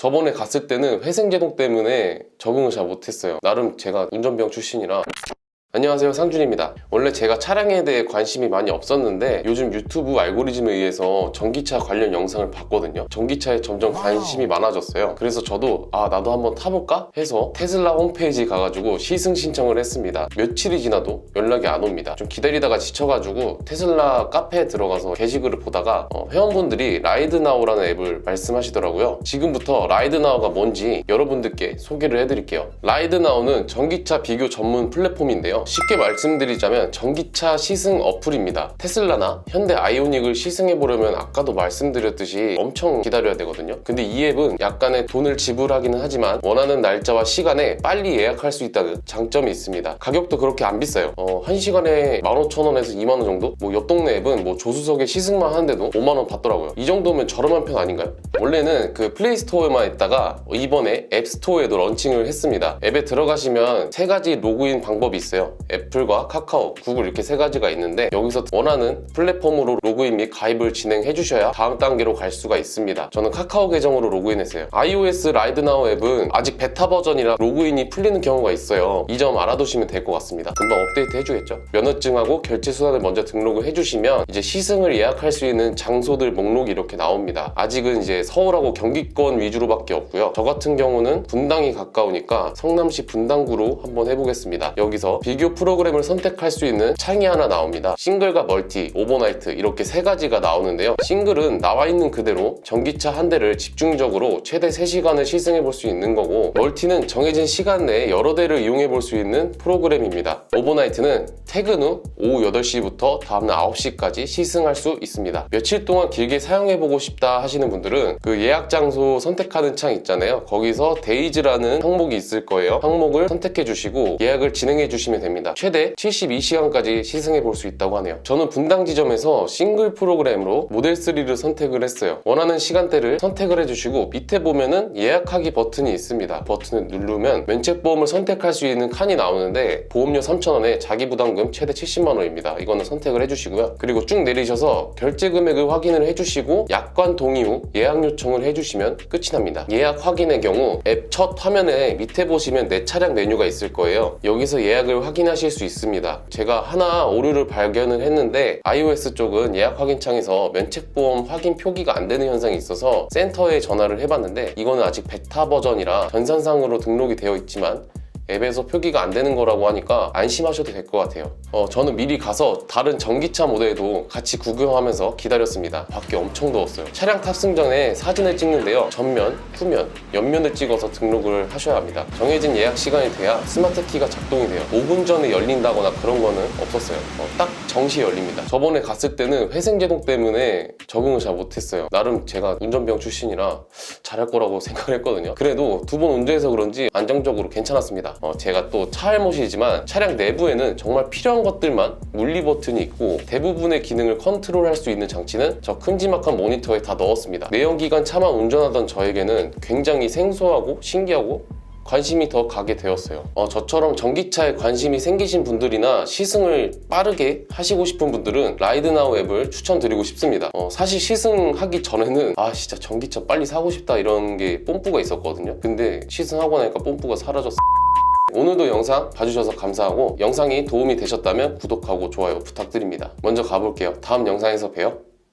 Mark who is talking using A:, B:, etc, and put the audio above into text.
A: 저번에 갔을 때는 회생제동 때문에 적응을 잘 못했어요. 나름 제가 운전병 출신이라. 안녕하세요 상준입니다. 원래 제가 차량에 대해 관심이 많이 없었는데 요즘 유튜브 알고리즘에 의해서 전기차 관련 영상을 봤거든요. 전기차에 점점 관심이 많아졌어요. 그래서 저도 아 나도 한번 타볼까? 해서 테슬라 홈페이지 가가지고 시승 신청을 했습니다. 며칠이 지나도 연락이 안 옵니다. 좀 기다리다가 지쳐가지고 테슬라 카페에 들어가서 게시글을 보다가 어, 회원분들이 라이드나우라는 앱을 말씀하시더라고요. 지금부터 라이드나우가 뭔지 여러분들께 소개를 해드릴게요. 라이드나우는 전기차 비교 전문 플랫폼인데요 쉽게 말씀드리자면 전기차 시승 어플입니다. 테슬라나 현대 아이오닉을 시승해 보려면 아까도 말씀드렸듯이 엄청 기다려야 되거든요. 근데 이 앱은 약간의 돈을 지불하기는 하지만 원하는 날짜와 시간에 빨리 예약할 수 있다는 장점이 있습니다. 가격도 그렇게 안 비싸요. 어, 1시간에 15,000원에서 2만원 정도? 뭐 옆 동네 앱은 뭐 조수석에 시승만 하는데도 5만원 받더라고요. 이 정도면 저렴한 편 아닌가요? 원래는 그 플레이스토어에만 있다가 이번에 앱스토어에도 런칭을 했습니다. 앱에 들어가시면 세 가지 로그인 방법이 있어요. 애플과 카카오, 구글 이렇게 세 가지가 있는데 여기서 원하는 플랫폼으로 로그인 및 가입을 진행해 주셔야 다음 단계로 갈 수가 있습니다. 저는 카카오 계정으로 로그인했어요. iOS 라이드나우 앱은 아직 베타 버전이라 로그인이 풀리는 경우가 있어요. 이 점 알아두시면 될 것 같습니다. 금방 업데이트 해주겠죠. 면허증하고 결제 수단을 먼저 등록을 해주시면 이제 시승을 예약할 수 있는 장소들 목록이 이렇게 나옵니다. 아직은 이제 서울하고 경기권 위주로밖에 없고요. 저 같은 경우는 분당이 가까우니까 성남시 분당구로 한번 해보겠습니다. 여기서 비교 프로그램을 선택할 수 있는 창이 하나 나옵니다. 싱글과 멀티, 오버나이트 이렇게 세 가지가 나오는데요. 싱글은 나와 있는 그대로 전기차 한 대를 집중적으로 최대 3시간을 시승해 볼 수 있는 거고 멀티는 정해진 시간 내에 여러 대를 이용해 볼 수 있는 프로그램입니다. 오버나이트는 퇴근 후 오후 8시부터 다음날 9시까지 시승할 수 있습니다. 며칠 동안 길게 사용해 보고 싶다 하시는 분들은 그 예약 장소 선택하는 창 있잖아요. 거기서 데이즈라는 항목이 있을 거예요. 항목을 선택해 주시고 예약을 진행해 주시면 됩니다. 최대 72시간까지 시승해 볼 수 있다고 하네요. 저는 분당 지점에서 싱글 프로그램으로 모델 3를 선택을 했어요. 원하는 시간대를 선택을 해주시고 밑에 보면은 예약하기 버튼이 있습니다. 버튼을 누르면 면책보험을 선택할 수 있는 칸이 나오는데 보험료 3,000원에 자기 부담 금 최대 70만 원입니다. 이거는 선택을 해주시고요. 그리고 쭉 내리셔서 결제 금액을 확인을 해주시고 약관 동의 후 예약 요청을 해주시면 끝이 납니다. 예약 확인의 경우 앱 첫 화면에 밑에 보시면 내 차량 메뉴가 있을 거예요. 여기서 예약을 확인하실 수 있습니다. 제가 하나 오류를 발견을 했는데 iOS 쪽은 예약 확인 창에서 면책보험 확인 표기가 안 되는 현상이 있어서 센터에 전화를 해봤는데 이거는 아직 베타 버전이라 전산상으로 등록이 되어 있지만 앱에서 표기가 안 되는 거라고 하니까 안심하셔도 될 것 같아요. 어, 저는 미리 가서 다른 전기차 모델도 같이 구경하면서 기다렸습니다. 밖에 엄청 더웠어요. 차량 탑승 전에 사진을 찍는데요. 전면, 후면, 옆면을 찍어서 등록을 하셔야 합니다. 정해진 예약 시간이 돼야 스마트 키가 작동이 돼요. 5분 전에 열린다거나 그런 거는 없었어요. 어, 딱 정시에 열립니다. 저번에 갔을 때는 회생제동 때문에 적응을 잘 못했어요. 나름 제가 운전병 출신이라 잘할 거라고 생각을 했거든요. 그래도 두 번 운전해서 그런지 안정적으로 괜찮았습니다. 어, 제가 또 차알못이지만 차량 내부에는 정말 필요한 것들만 물리 버튼이 있고 대부분의 기능을 컨트롤할 수 있는 장치는 저 큼지막한 모니터에 다 넣었습니다. 내연기관 차만 운전하던 저에게는 굉장히 생소하고 신기하고 관심이 더 가게 되었어요. 어, 저처럼 전기차에 관심이 생기신 분들이나 시승을 빠르게 하시고 싶은 분들은 라이드나우 앱을 추천드리고 싶습니다. 어, 사실 시승하기 전에는 아 진짜 전기차 빨리 사고 싶다 이런 게 뽐뿌가 있었거든요. 근데 시승하고 나니까 뽐뿌가 사라졌어. 오늘도 영상 봐주셔서 감사하고 영상이 도움이 되셨다면 구독하고 좋아요 부탁드립니다. 먼저 가볼게요. 다음 영상에서 봬요.